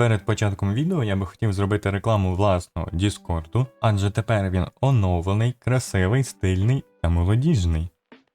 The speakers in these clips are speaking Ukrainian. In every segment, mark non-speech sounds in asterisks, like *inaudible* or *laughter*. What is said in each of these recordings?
Перед початком відео я би хотів зробити рекламу власного Діскорду, адже тепер він оновлений, красивий, стильний та молодіжний.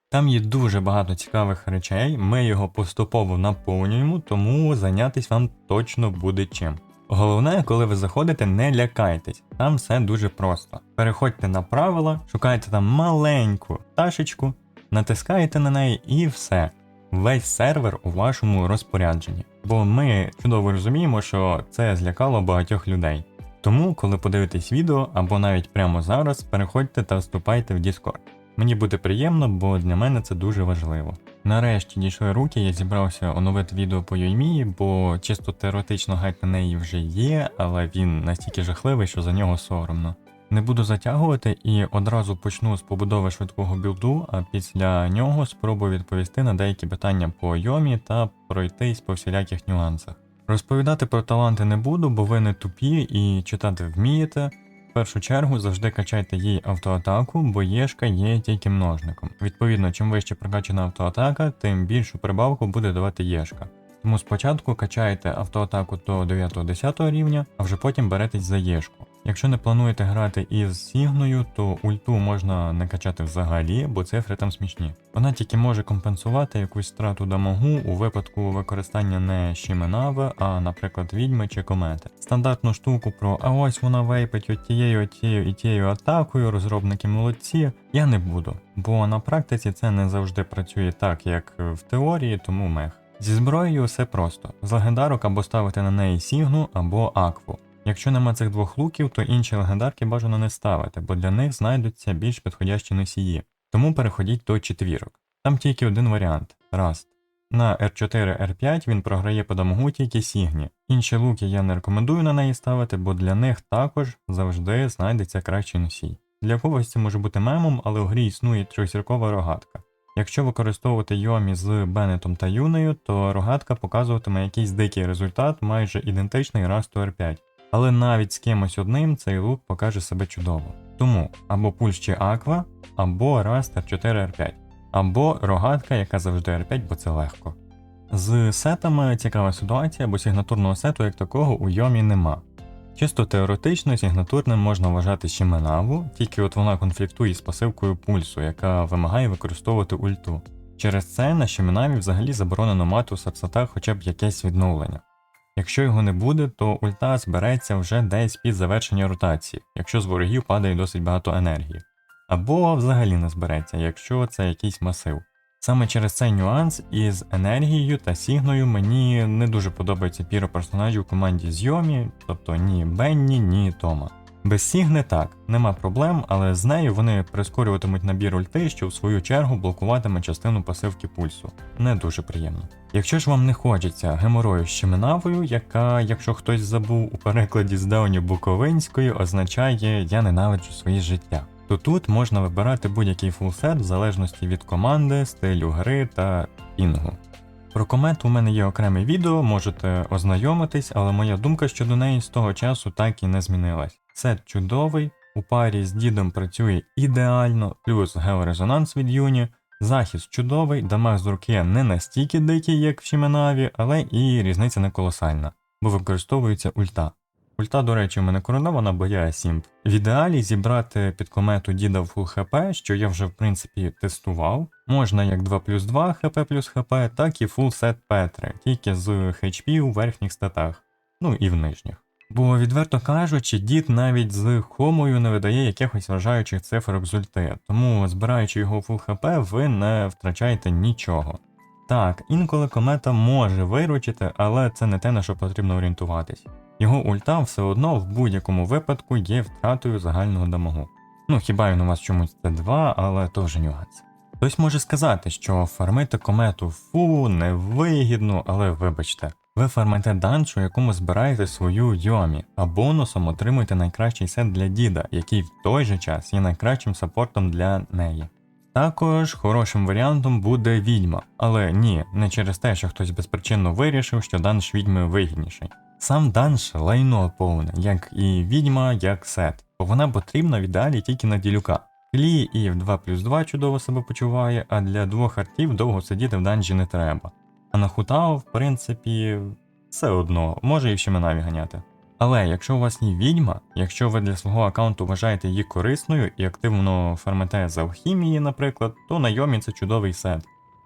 Там є дуже багато цікавих речей, ми його поступово наповнюємо, тому зайнятися вам точно буде чим. Головне, коли ви заходите, не лякайтесь, там все дуже просто. Переходьте на правила, шукайте там маленьку пташечку, натискаєте на неї і все. Весь сервер у вашому розпорядженні. Бо ми чудово розуміємо, що це злякало багатьох людей. Тому, коли подивитесь відео або навіть прямо зараз, переходьте та вступайте в Discord. Мені буде приємно, бо для мене це дуже важливо. Нарешті дійшли руки, я зібрався оновити відео по Юймії, бо чисто теоретично гайд на неї вже є, але він настільки жахливий, що за нього соромно. Не буду затягувати і одразу почну з побудови швидкого білду, а після нього спробую відповісти на деякі питання по Йомі та пройтись по всіляких нюансах. Розповідати про таланти не буду, бо ви не тупі і читати вмієте. В першу чергу завжди качайте їй автоатаку, бо єшка є тільки множником. Відповідно, чим вище прокачана автоатака, тим більшу прибавку буде давати єшка. Тому спочатку качаєте автоатаку до 9-10 рівня, а вже потім беретесь за єшку. Якщо не плануєте грати із Сігною, то ульту можна не качати взагалі, бо цифри там смішні. Вона тільки може компенсувати якусь страту дамагу у випадку використання не Шіменави, а, наприклад, відьми чи комети. Стандартну штуку про а ось вона вейпить от тією, от і тією атакою, розробники молодці, я не буду, бо на практиці це не завжди працює так, як в теорії, тому мех. Зі зброєю все просто. З легендарок або ставити на неї Сігну або Акву. Якщо нема цих двох луків, то інші легендарки бажано не ставити, бо для них знайдуться більш підходящі носії. Тому переходіть до четвірок. Там тільки один варіант Раст. На R4 R5 він програє по дамагу тільки Сігні. Інші луки я не рекомендую на неї ставити, бо для них також завжди знайдеться кращий носій. Для когось це може бути мемом, але у грі існує трьохзіркова рогатка. Якщо використовувати Йомі з Беннетом та Юнею, то рогатка показуватиме якийсь дикий результат, майже ідентичний Расту R5. Але навіть з кимось одним цей лук покаже себе чудово. Тому або пульс чи Аква, або Раст R4 R5, або рогатка, яка завжди R5, бо це легко. З сетами цікава ситуація, бо сигнатурного сету як такого у Йомі нема. Чисто теоретично сигнатурним можна вважати Шіменаву, тільки от вона конфліктує з пасивкою пульсу, яка вимагає використовувати ульту. Через це на Шіменаві взагалі заборонено мати у сапсатах хоча б якесь відновлення. Якщо його не буде, то ульта збереться вже десь під завершення ротації, якщо з ворогів падає досить багато енергії. Або взагалі не збереться, якщо це якийсь масив. Саме через цей нюанс із енергією та сігною мені не дуже подобається піро персонажів у команді Зйомі, тобто ні Бенні, ні Тома. Без Сігни так, нема проблем, але з нею вони прискорюватимуть набір ульти, що в свою чергу блокуватиме частину пасивки пульсу. Не дуже приємно. Якщо ж вам не хочеться геморою з Щеменавою, яка, якщо хтось забув у перекладі з давньої Буковинської, означає Я ненавиджу своє життя. То тут можна вибирати будь-який фулсет в залежності від команди, стилю гри та пінгу. Про комет у мене є окреме відео, можете ознайомитись, але моя думка щодо неї з того часу так і не змінилась. Сет чудовий, у парі з дідом працює ідеально, плюс георезонанс від Юні, захист чудовий, дамаг з руки не настільки дикий, як в Шіменаві, але і різниця не колосальна, бо використовується ульта. Ульта, до речі, у мене коронована, бо я Сімп. В ідеалі зібрати під комету діда в фул хп, що я вже в принципі тестував. Можна як 2 плюс 2 хп плюс хп, так і фул сет Петри, тільки з HP у верхніх статах, ну і в нижніх. Бо, відверто кажучи, дід навіть з хомою не видає якихось вражаючих цифрок з ульти, тому збираючи його фул хп, ви не втрачаєте нічого. Так, інколи комета може виручити, але це не те, на що потрібно орієнтуватись. Його ульта все одно в будь-якому випадку є втратою загального дамагу. Ну хіба він у вас чомусь це 2, але то вже нюанс. Хтось може сказати, що фармити комету фу невигідно, але вибачте, ви фармите данж, у якому збираєте свою Йомі, а бонусом отримуєте найкращий сет для діда, який в той же час є найкращим саппортом для неї. Також хорошим варіантом буде відьма, але ні, не через те, що хтось безпричинно вирішив, що данж відьми вигідніший. Сам данж лайно повне, як і відьма, як сет, бо вона потрібна в ідеалі тільки на ділюка. Клі і в 2 плюс 2 чудово себе почуває, а для двох артів довго сидіти в данжі не треба. А на Хутао, в принципі, все одно, може і в Шиминаві ганяти. Але якщо у вас є відьма, якщо ви для свого аккаунту вважаєте її корисною і активно фармите з алхімії, наприклад, то на Йомі це чудовий сет.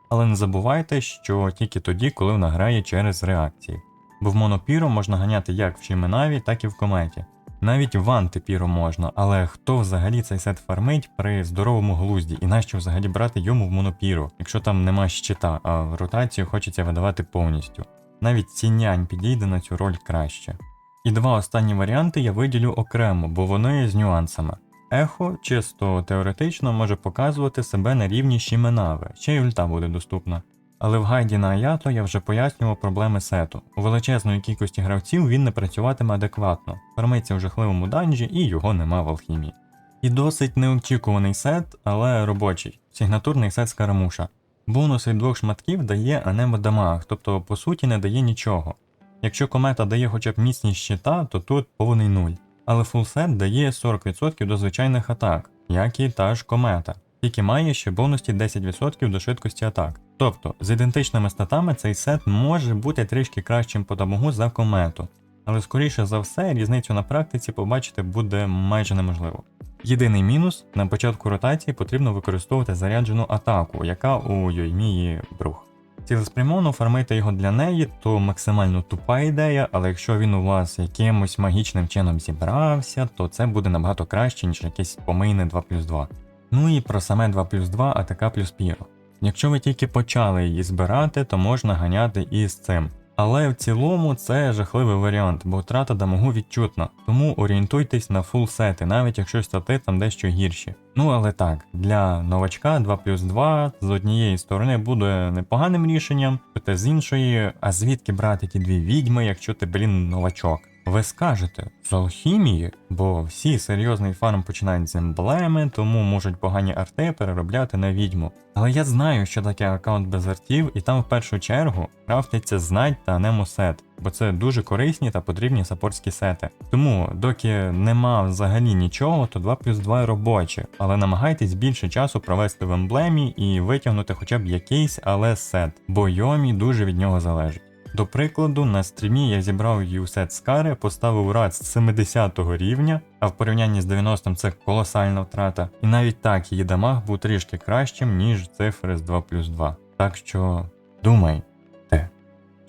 Але не забувайте, що тільки тоді, коли вона грає через реакції. Бо в монопіро можна ганяти як в Шиминаві, так і в кометі. Навіть в антипіро можна, але хто взагалі цей сет фармить при здоровому глузді, і нащо взагалі брати йому в монопіро, якщо там нема щита, а в ротацію хочеться видавати повністю. Навіть цінянь підійде на цю роль краще. І два останні варіанти я виділю окремо, бо вони з нюансами. Ехо чисто теоретично може показувати себе на рівні Шіменави, ще й ульта буде доступна. Але в гайді на Аято я вже пояснював проблеми сету. У величезної кількості гравців він не працюватиме адекватно, фармиться в жахливому данжі і його нема в алхімії. І досить неочікуваний сет, але робочий сигнатурний сет Скарамуша. Бонус від двох шматків дає анемо дамаг, тобто по суті не дає нічого. Якщо комета дає хоча б міцність щита, то тут повний нуль. Але фулсет дає 40% до звичайних атак, як і та ж комета, тільки має ще бонусі 10% до швидкості атак. Тобто, з ідентичними статами цей сет може бути трішки кращим по дамагу за комету, але скоріше за все різницю на практиці побачити буде майже неможливо. Єдиний мінус на початку ротації потрібно використовувати заряджену атаку, яка у Йоймії брух. Цілеспрямовано фармити його для неї, то максимально тупа ідея, але якщо він у вас якимось магічним чином зібрався, то це буде набагато краще, ніж якесь помийне 2 плюс 2. Ну і про саме 2 плюс 2 АТК плюс Піро. Якщо ви тільки почали її збирати, то можна ганяти і з цим. Але в цілому це жахливий варіант, бо втрата дамагу відчутна, тому орієнтуйтесь на фул сети, навіть якщо стати там дещо гірші. Ну але так, для новачка 2 плюс 2 з однієї сторони буде непоганим рішенням, проте з іншої, а звідки брати ті дві відьми, якщо ти, блін, новачок? Ви скажете з алхімії, бо всі серйозний фарм починають з емблеми, тому можуть погані арти переробляти на відьму. Але я знаю, що таке аккаунт без артів, і там в першу чергу крафтиться знать та немосет, бо це дуже корисні та потрібні саппортські сети. Тому, доки нема взагалі нічого, то 2 плюс 2 робочі, але намагайтесь більше часу провести в емблемі і витягнути хоча б якийсь, але сет, бо Йомі дуже від нього залежить. До прикладу, на стрімі я зібрав юсет Скари, поставив рад з 70 рівня, а в порівнянні з 90 це колосальна втрата, і навіть так її дамаг був трішки кращим, ніж цифри з 2 плюс 2. Так що думай. те.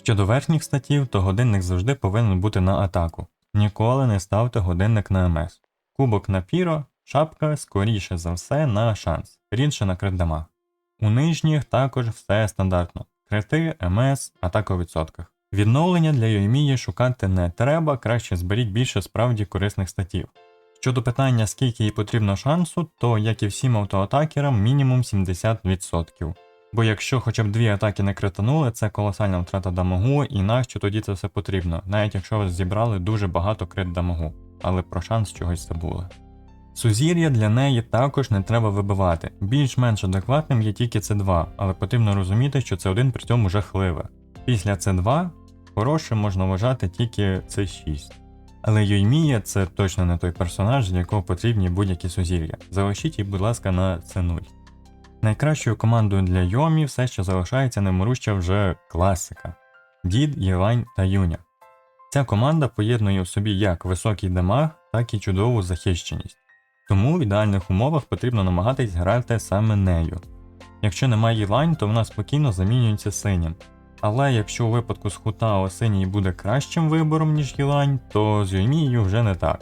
Щодо верхніх статів, то годинник завжди повинен бути на атаку. Ніколи не ставте годинник на МС. Кубок на піро, шапка скоріше за все на шанс, рідше на крит дамаг. У нижніх також все стандартно. Крити, МС, атака у відсотках. Відновлення для Йоймії шукати не треба, краще зберіть більше справді корисних статів. Щодо питання, скільки їй потрібно шансу, то як і всім автоатакерам, мінімум 70%. Бо якщо хоча б дві атаки не кританули, це колосальна втрата дамагу, і нащо тоді це все потрібно, навіть якщо ви зібрали дуже багато крит дамагу, але про шанс чогось забули. Сузір'я для неї також не треба вибивати. Більш-менш адекватним є тільки С2, але потрібно розуміти, що це один при цьому жахливе. Після С2 хорошим можна вважати тільки С6. Але Йоймія це точно не той персонаж, для якого потрібні будь-які сузір'я. Залишіть її, будь ласка, на С0. Найкращою командою для Йомі все ще залишається неморуща вже класика: Дід, Єлань та Юня. Ця команда поєднує у собі як високий дамаг, так і чудову захищеність. Тому в ідеальних умовах потрібно намагатись грати саме нею. Якщо немає лайн, то вона спокійно замінюється синім. Але якщо у випадку з Хутао синій буде кращим вибором, ніж Єлань, то з Юймією вже не так.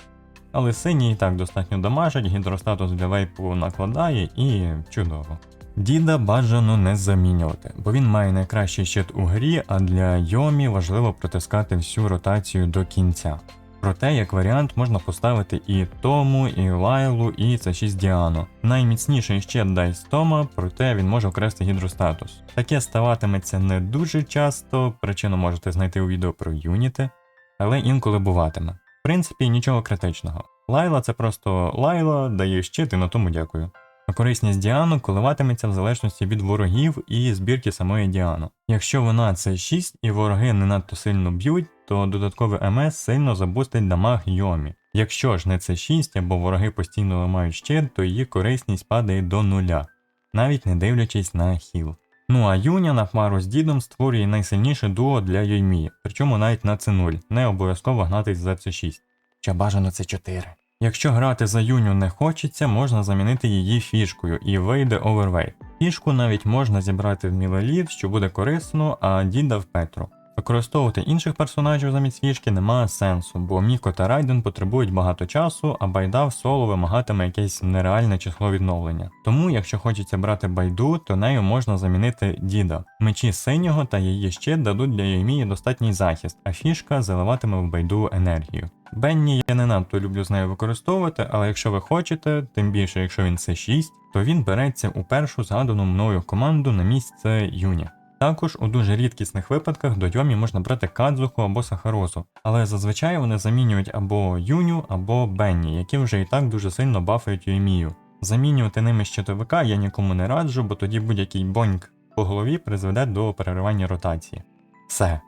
Але синій і так достатньо дамажить, гідростатус для вейпу накладає і чудово. Діда бажано не замінювати, бо він має найкращий щит у грі, а для Йомі важливо протискати всю ротацію до кінця. Проте, як варіант, можна поставити і Тому, і Лайлу, і це 6 Діану. Найміцніший ще Дайс Тома, проте він може окрести гідростатус. Таке ставатиметься не дуже часто, причину можете знайти у відео про юніти, але інколи буватиме. В принципі, нічого критичного. Лайла це просто лайла, дає щит і на тому дякую. Корисність Діану коливатиметься в залежності від ворогів і збірки самої Діану. Якщо вона це 6 і вороги не надто сильно б'ють, то додатковий МС сильно забустить дамаг Йомі. Якщо ж не це 6 або вороги постійно ламають щит, то її корисність падає до нуля, навіть не дивлячись на хіл. Ну а Юня на пару з дідом створює найсильніше дуо для Йоймі, причому навіть на C0, не обов'язково гнатись за C6. Чи бажано C4. Якщо грати за Юню не хочеться, можна замінити її фішкою і вийде овервейт. Фішку навіть можна зібрати в мілеліт, що буде корисно, а діда в Петру. Використовувати інших персонажів замість фішки немає сенсу, бо Міко та Райден потребують багато часу, а байда в соло вимагатиме якесь нереальне число відновлення. Тому, якщо хочеться брати байду, то нею можна замінити діда. Мечі синього та її щит дадуть для Йомії достатній захист, а фішка заливатиме в байду енергію. Бенні я не надто люблю з нею використовувати, але якщо ви хочете, тим більше якщо він С6, то він береться у першу згадану мною команду на місце Юні. Також у дуже рідкісних випадках до Йомі можна брати Кадзуху або Сахарозу, але зазвичай вони замінюють або Юню, або Бенні, які вже і так дуже сильно бафають Йомію. Замінювати ними щитовика я нікому не раджу, бо тоді будь-який боньк по голові призведе до переривання ротації. Все.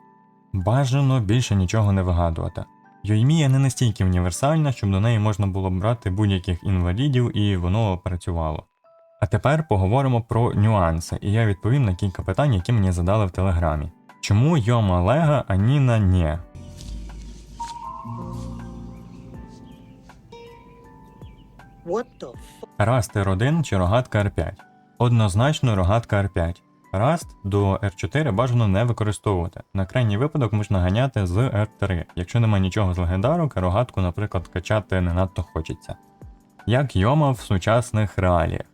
Бажано більше нічого не вигадувати. Йоймія не настільки універсальна, щоб до неї можна було брати будь-яких інвалідів і воно працювало. А тепер поговоримо про нюанси, і я відповім на кілька питань, які мені задали в телеграмі. Чому Йома Лега, а Ніна Нє? Раст R1 чи рогатка R5? Однозначно рогатка R5. Раст до R4 бажано не використовувати. На крайній випадок можна ганяти з R3, якщо немає нічого з легендарок, рогатку, наприклад, качати не надто хочеться. Як Йома в сучасних реаліях.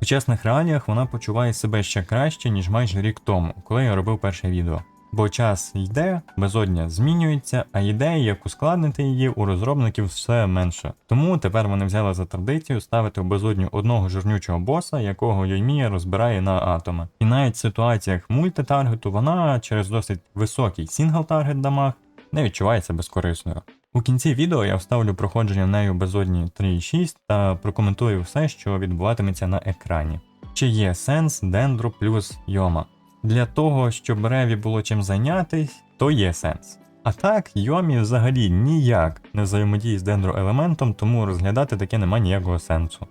В сучасних реаліях вона почуває себе ще краще, ніж майже рік тому, коли я робив перше відео. Бо час йде, безодня змінюється, а ідеї, як ускладнити її, у розробників все менше. Тому тепер вони взяли за традицію ставити в безодню одного жирнючого боса, якого Йоймія розбирає на атоми. І навіть в ситуаціях мультитаргету вона через досить високий сінгл-таргет дамаг не відчувається безкорисною. У кінці відео я вставлю проходження нею безодні 3.6 та прокоментую все, що відбуватиметься на екрані. Чи є сенс Дендро плюс Йома? Для того, щоб Реві було чим зайнятись, то є сенс. А так, Йомі взагалі ніяк не взаємодіє з дендроелементом, тому розглядати таке нема ніякого сенсу.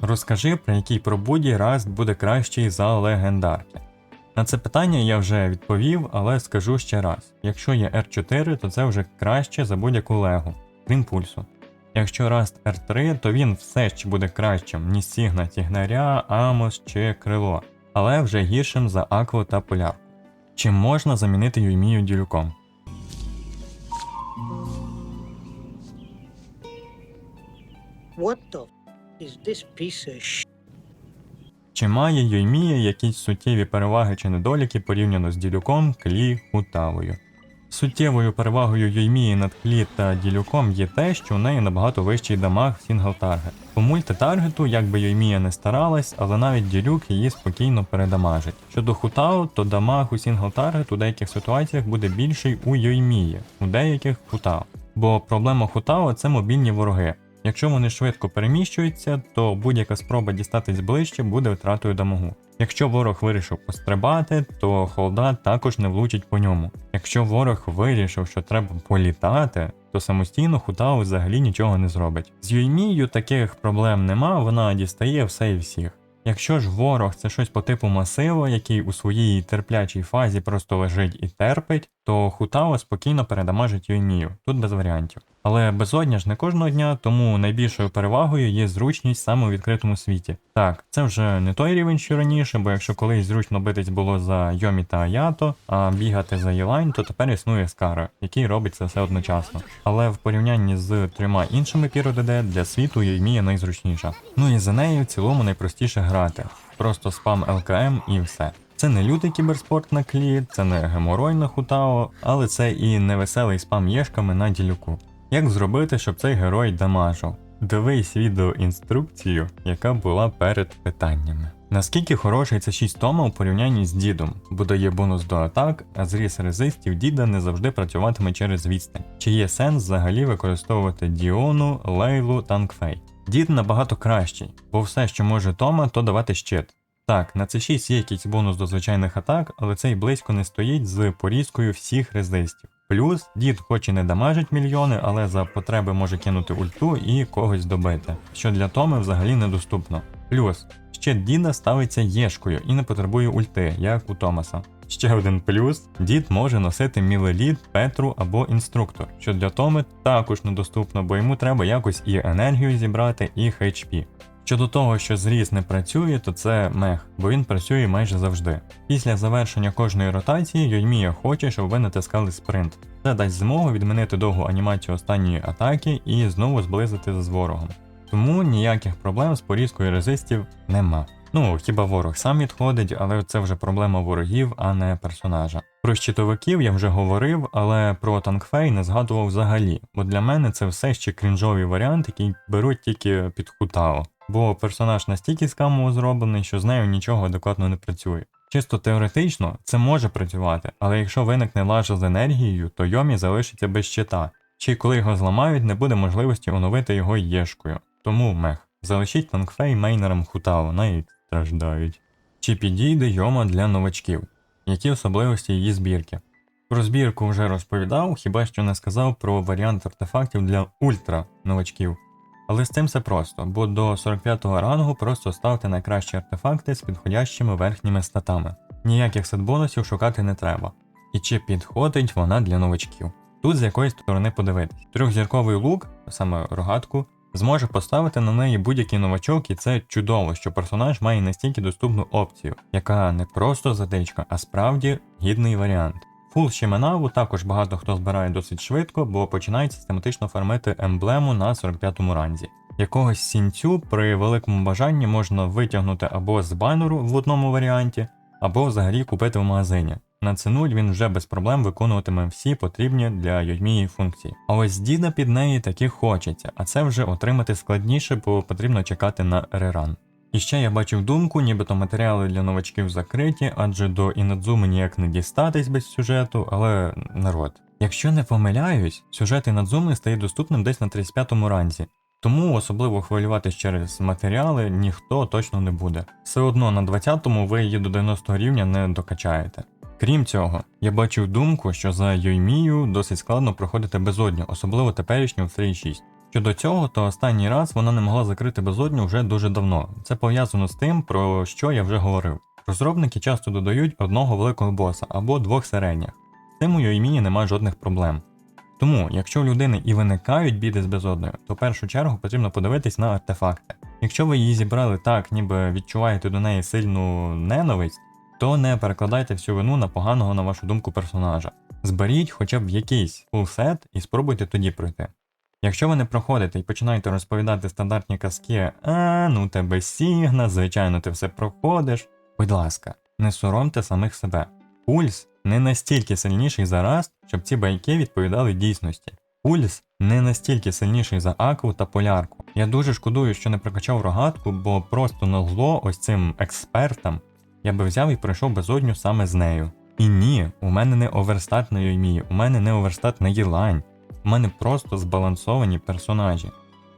Розкажи, при якій пробуді Раст буде кращий за легендарки. На це питання я вже відповів, але скажу ще раз: якщо є R4, то це вже краще за будь-яку легу, крім пульсу. Якщо Rust R3, то він все ще буде кращим, ніж Сігна Тігнаря, Амос чи Крило, але вже гіршим за Акву та Полярку. Чим можна замінити Юймію ділюком? what the is this piece of sh- Чи має Йоймія якісь суттєві переваги чи недоліки порівняно з ділюком, клі, хутавою? Суттєвою перевагою Йоймії над клі та ділюком є те, що у неї набагато вищий дамаг в сінгл-таргет. По мультитаргету, як би Йоймія не старалась, але навіть ділюк її спокійно передамажить. Щодо хутао, то дамаг у сінгл-таргет у деяких ситуаціях буде більший у Йоймії, у деяких хутао. Бо проблема хутао це мобільні вороги. Якщо вони швидко переміщуються, то будь-яка спроба дістатись ближче буде втратою дамагу. Якщо ворог вирішив пострибати, то холда також не влучить по ньому. Якщо ворог вирішив, що треба політати, то самостійно Хутао взагалі нічого не зробить. З Юймією таких проблем нема, вона дістає все і всіх. Якщо ж ворог це щось по типу масива, який у своїй терплячій фазі просто лежить і терпить, то Хутао спокійно передамажить Юймію, тут без варіантів. Але безодня ж не кожного дня, тому найбільшою перевагою є зручність саме у відкритому світі. Так, це вже не той рівень, що раніше, бо якщо колись зручно битись було за Йомі та Аято, а бігати за Єлайн, то тепер існує Скара, який робить це все одночасно. Але в порівнянні з трьома іншими PRODD для світу Йоймія найзручніша. Ну і за нею в цілому найпростіше грати. Просто спам ЛКМ і все. Це не лютий кіберспорт на клі, це не геморой на хутао, але це і невеселий спам єшками на ділюку. Як зробити, щоб цей герой дамажив? Дивись відеоінструкцію, яка була перед питаннями. Наскільки хороший це 6 тома у порівнянні з дідом, бо дає бонус до атак, а зріз резистів діда не завжди працюватиме через відстань. Чи є сенс взагалі використовувати Діону, Лейлу, Танкфей? Дід набагато кращий, бо все, що може Тома, то давати щит. Так, на C6 є якийсь бонус до звичайних атак, але цей близько не стоїть з порізкою всіх резистів. Плюс дід хоч і не дамажить мільйони, але за потреби може кинути ульту і когось добити, що для Томи взагалі недоступно. Плюс Ще Діда ставиться єшкою і не потребує ульти, як у Томаса. Ще один плюс: дід може носити мілеліт, Петру або інструктор, що для Томи також недоступно, бо йому треба якось і енергію зібрати, і HP. Щодо того, що зріз не працює, то це мех, бо він працює майже завжди. Після завершення кожної ротації Йоймія хоче, щоб ви натискали спринт. Це дасть змогу відмінити довгу анімацію останньої атаки і знову зблизити з ворогом. Тому ніяких проблем з порізкою резистів нема. Ну, хіба ворог сам відходить, але це вже проблема ворогів, а не персонажа. Про щитовиків я вже говорив, але про танкфей не згадував взагалі, бо для мене це все ще крінжовий варіант, який беруть тільки під хутао. Бо персонаж настільки скамово зроблений, що з нею нічого адекватно не працює. Чисто теоретично це може працювати, але якщо виникне лажа з енергією, то Йомі залишиться без щита. Чи коли його зламають, не буде можливості оновити його єшкою. Тому мех. Залишіть танкфей мейнерам хутао, навіть страждають. Чи підійде Йома для новачків? Які особливості її збірки? Про збірку вже розповідав, хіба що не сказав про варіант артефактів для ультра новачків. Але з цим все просто, бо до 45-го рангу просто ставте найкращі артефакти з підходящими верхніми статами. Ніяких сетбонусів шукати не треба. І чи підходить вона для новачків? Тут з якої сторони подивитись. Трьохзірковий лук, саме рогатку, зможе поставити на неї будь-який новачок, і це чудово, що персонаж має настільки доступну опцію, яка не просто затичка, а справді гідний варіант. Фул Щеменаву також багато хто збирає досить швидко, бо починає систематично фармити емблему на 45-му ранзі. Якогось сінцю при великому бажанні можна витягнути або з банеру в одному варіанті, або взагалі купити в магазині. На ціну він вже без проблем виконуватиме всі потрібні для Йодмії функції. А ось діда під неї таки хочеться, а це вже отримати складніше, бо потрібно чекати на реран. І ще я бачив думку, нібито матеріали для новачків закриті, адже до Інадзуми ніяк не дістатись без сюжету, але народ. Якщо не помиляюсь, сюжет Інадзуми стає доступним десь на 35-му ранзі. Тому особливо хвилюватись через матеріали ніхто точно не буде. Все одно на 20-му ви її до 90 рівня не докачаєте. Крім цього, я бачив думку, що за Йоймію досить складно проходити безодню, особливо теперішню в 3.6. Щодо цього, то останній раз вона не могла закрити безодню вже дуже давно. Це пов'язано з тим, про що я вже говорив. Розробники часто додають одного великого боса або двох середніх. З цим у Йоймії немає жодних проблем. Тому, якщо у людини і виникають біди з безодною, то в першу чергу потрібно подивитись на артефакти. Якщо ви її зібрали так, ніби відчуваєте до неї сильну ненависть, то не перекладайте всю вину на поганого, на вашу думку, персонажа. Зберіть хоча б якийсь фулсет і спробуйте тоді пройти. Якщо ви не проходите і починаєте розповідати стандартні казки, а ну тебе сігна, звичайно, ти все проходиш. Будь ласка, не соромте самих себе. Пульс не настільки сильніший за Раст, щоб ці байки відповідали дійсності. Пульс не настільки сильніший за Акву та Полярку. Я дуже шкодую, що не прокачав рогатку, бо просто на зло ось цим експертам я би взяв і пройшов безодню саме з нею. І ні, у мене не оверстат на Йоймі, у мене не оверстат на Єлань. У мене просто збалансовані персонажі.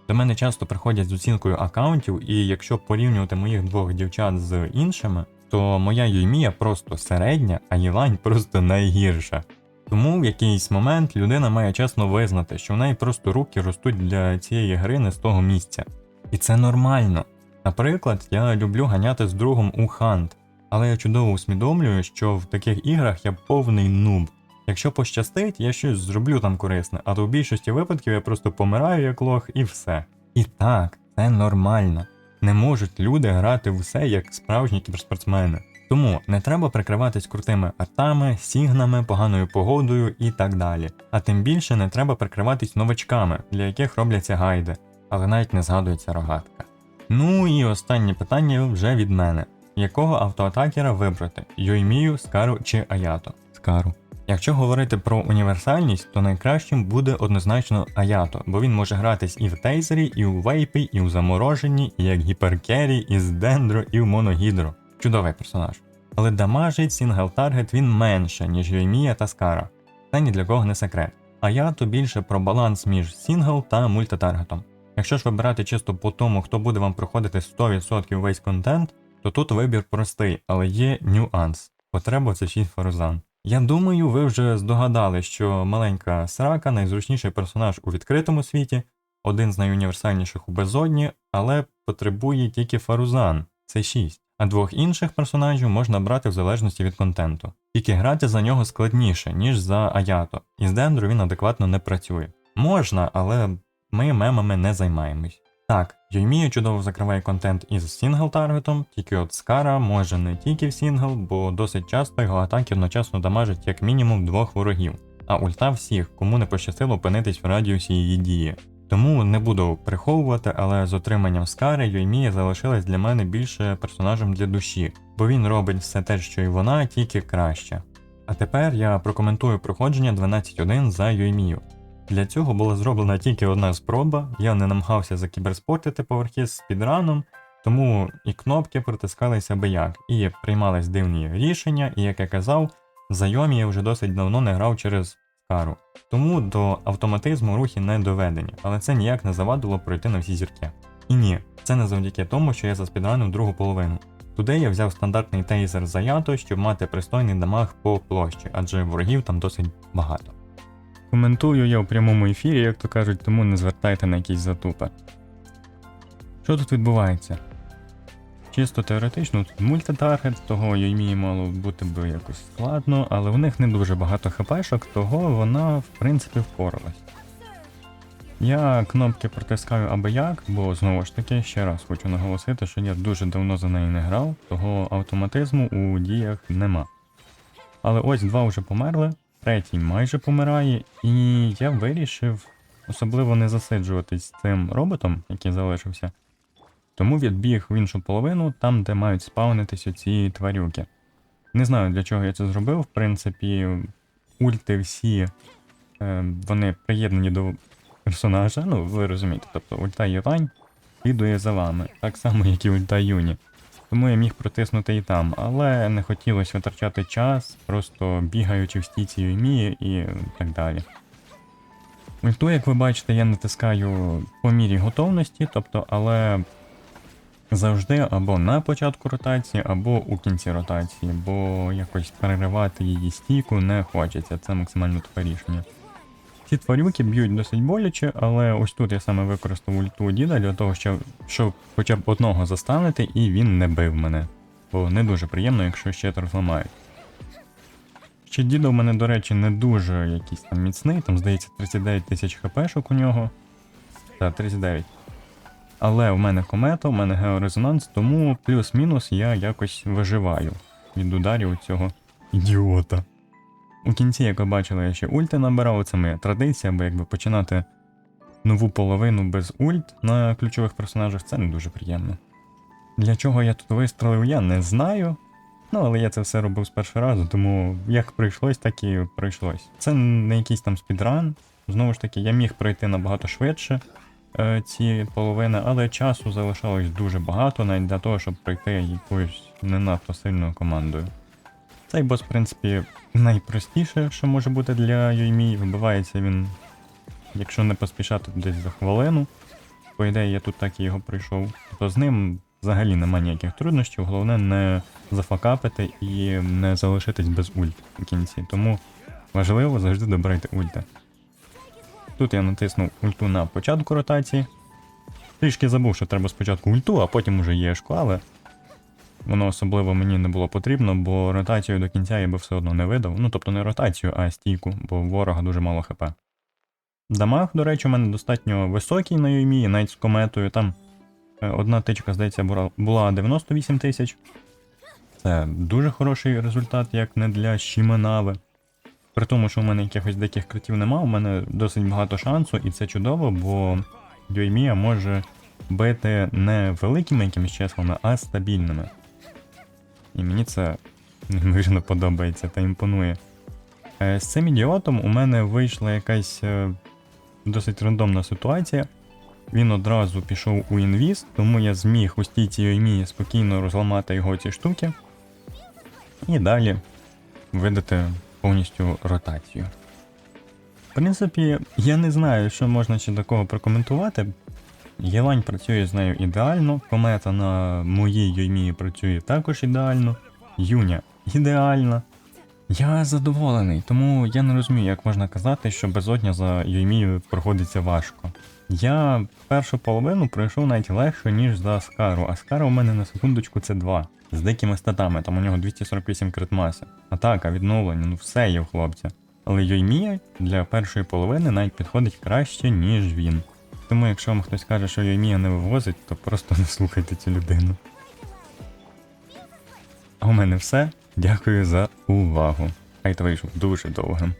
До мене часто приходять з оцінкою аккаунтів, і якщо порівнювати моїх двох дівчат з іншими, то моя Юймія просто середня, а Єлань просто найгірша. Тому в якийсь момент людина має чесно визнати, що в неї просто руки ростуть для цієї гри не з того місця. І це нормально. Наприклад, я люблю ганяти з другом у хант, але я чудово усвідомлюю, що в таких іграх я повний нуб. Якщо пощастить, я щось зроблю там корисне, а то в більшості випадків я просто помираю як лох і все. І так, це нормально. Не можуть люди грати в все як справжні кіберспортсмени. Тому не треба прикриватись крутими артами, сігнами, поганою погодою і так далі. А тим більше не треба прикриватись новачками, для яких робляться гайди, але навіть не згадується рогатка. Ну і останнє питання вже від мене: якого автоатакера вибрати? Йоймію, Скару чи Аято? Скару. Якщо говорити про універсальність, то найкращим буде однозначно Аято, бо він може гратись і в тейзері, і у вейпі, і у замороженні, і як гіперкері, і з дендро, і в моногідро. Чудовий персонаж. Але дамажить сінгл таргет він менше, ніж Йоймія та Скара. Це ні для кого не секрет. Аято більше про баланс між сінгл та мультитаргетом. Якщо ж вибирати чисто по тому, хто буде вам проходити 100% весь контент, то тут вибір простий, але є нюанс. Потреба це 6 фарузан. Я думаю, ви вже здогадали, що маленька срака найзручніший персонаж у відкритому світі, один з найуніверсальніших у безодні, але потребує тільки фарузан. це 6, а двох інших персонажів можна брати в залежності від контенту. Тільки грати за нього складніше, ніж за Аято, і з Дендру він адекватно не працює. Можна, але ми мемами не займаємось. Так, Йоймія чудово закриває контент із сінгл-таргетом, тільки от Скара може не тільки в сінгл, бо досить часто його атаки одночасно дамажать як мінімум двох ворогів, а ульта всіх, кому не пощастило опинитись в радіусі її дії. Тому не буду приховувати, але з отриманням Скари Йоймія залишилась для мене більше персонажем для душі, бо він робить все те, що й вона, тільки краще. А тепер я прокоментую проходження 12.1 за Йоймію. Для цього була зроблена тільки одна спроба, я не намагався закіберспортити поверхи з спідраном, тому і кнопки протискалися аби як, і приймались дивні рішення, і як я казав, за Йомі я вже досить давно не грав через кару. Тому до автоматизму рухи не доведені, але це ніяк не завадило пройти на всі зірки. І ні, це не завдяки тому, що я заспідранив другу половину. Туди я взяв стандартний тейзер Заято, щоб мати пристойний дамаг по площі, адже ворогів там досить багато. Коментую я у прямому ефірі, як то кажуть, тому не звертайте на якісь затупи. Що тут відбувається? Чисто теоретично, тут мультитаргет, того Йоймії мало бути би якось складно, але в них не дуже багато хпшок, того вона в принципі впоралась. Я кнопки протискаю аби як, бо знову ж таки ще раз хочу наголосити, що я дуже давно за неї не грав, того автоматизму у діях нема. Але ось два вже померли, третій майже помирає, і я вирішив особливо не засиджуватись цим роботом, який залишився. Тому відбіг в іншу половину, там, де мають спавнитися ці тварюки. Не знаю, для чого я це зробив. В принципі, ульти всі е, вони приєднані до персонажа. Ну, ви розумієте, тобто ульта Євань слідує за вами, так само, як і ульта Юні. Тому я міг протиснути і там, але не хотілося витрачати час, просто бігаючи в стійці Юмії і так далі. Ульту, як ви бачите, я натискаю по мірі готовності, тобто, але завжди або на початку ротації, або у кінці ротації, бо якось переривати її стійку не хочеться, це максимально тупе рішення. Ці тварюки б'ють досить боляче, але ось тут я саме використав ульту діда для того, щоб, щоб хоча б одного застанити і він не бив мене. Бо не дуже приємно, якщо ще розламають. Ще діда в мене, до речі, не дуже якийсь там міцний, там здається 39 тисяч хпшок у нього. Так, 39. Але в мене комета, в мене георезонанс, тому плюс-мінус я якось виживаю від ударів цього ідіота. У кінці, як ви бачили, я ще ульти набирав, це моя традиція, бо якби починати нову половину без ульт на ключових персонажах це не дуже приємно. Для чого я тут вистрелив, я не знаю. Ну, але я це все робив з першого разу, тому як прийшлось, так і прийшлось. Це не якийсь там спідран. Знову ж таки, я міг пройти набагато швидше е, ці половини, але часу залишалось дуже багато, навіть для того, щоб пройти якоюсь не надто сильною командою. Цей бос, в принципі, найпростіше, що може бути для Йоймі. Вибивається він, якщо не поспішати, десь за хвилину. По ідеї, я тут так і його пройшов. Тобто з ним взагалі немає ніяких труднощів, головне не зафакапити і не залишитись без ульт в кінці. Тому важливо завжди добирайте ульти. Тут я натиснув ульту на початку ротації. Трішки забув, що треба спочатку ульту, а потім уже єшку, але воно особливо мені не було потрібно, бо ротацію до кінця я би все одно не видав. Ну тобто не ротацію, а стійку, бо ворога дуже мало хп. Дамаг, до речі, у мене достатньо високий на Юмі, навіть з кометою. Там е, одна тичка, здається, була- була 98 тисяч. Це дуже хороший результат, як не для Шіменави. При тому, що у мене якихось диких критів нема, у мене досить багато шансу, і це чудово, бо Йоймія може бити не великими якимись числами, а стабільними. І мені це неймовірно подобається та імпонує. Е, З цим ідіотом у мене вийшла якась е, досить рандомна ситуація. Він одразу пішов у інвіз, тому я зміг у стійці Йоймії спокійно розламати його ці штуки. І далі видати повністю ротацію. В принципі, я не знаю, що можна ще такого прокоментувати. Єлань працює з нею ідеально, комета на моїй Йоймії працює також ідеально, Юня ідеальна. Я задоволений, тому я не розумію, як можна казати, що безодня за Йоймію проходиться важко. Я першу половину пройшов навіть легше, ніж за Аскару. Аскара у мене на секундочку це 2. З дикими статами, там у нього 248 критмаси. Атака, відновлення, ну все є в хлопця. Але Йоймія для першої половини навіть підходить краще, ніж він. Тому якщо вам хтось каже, що Йоймія не вивозить, то просто *laughs* не слухайте цю людину. А у мене все. Дякую за увагу. Хай та вийшов дуже довгим.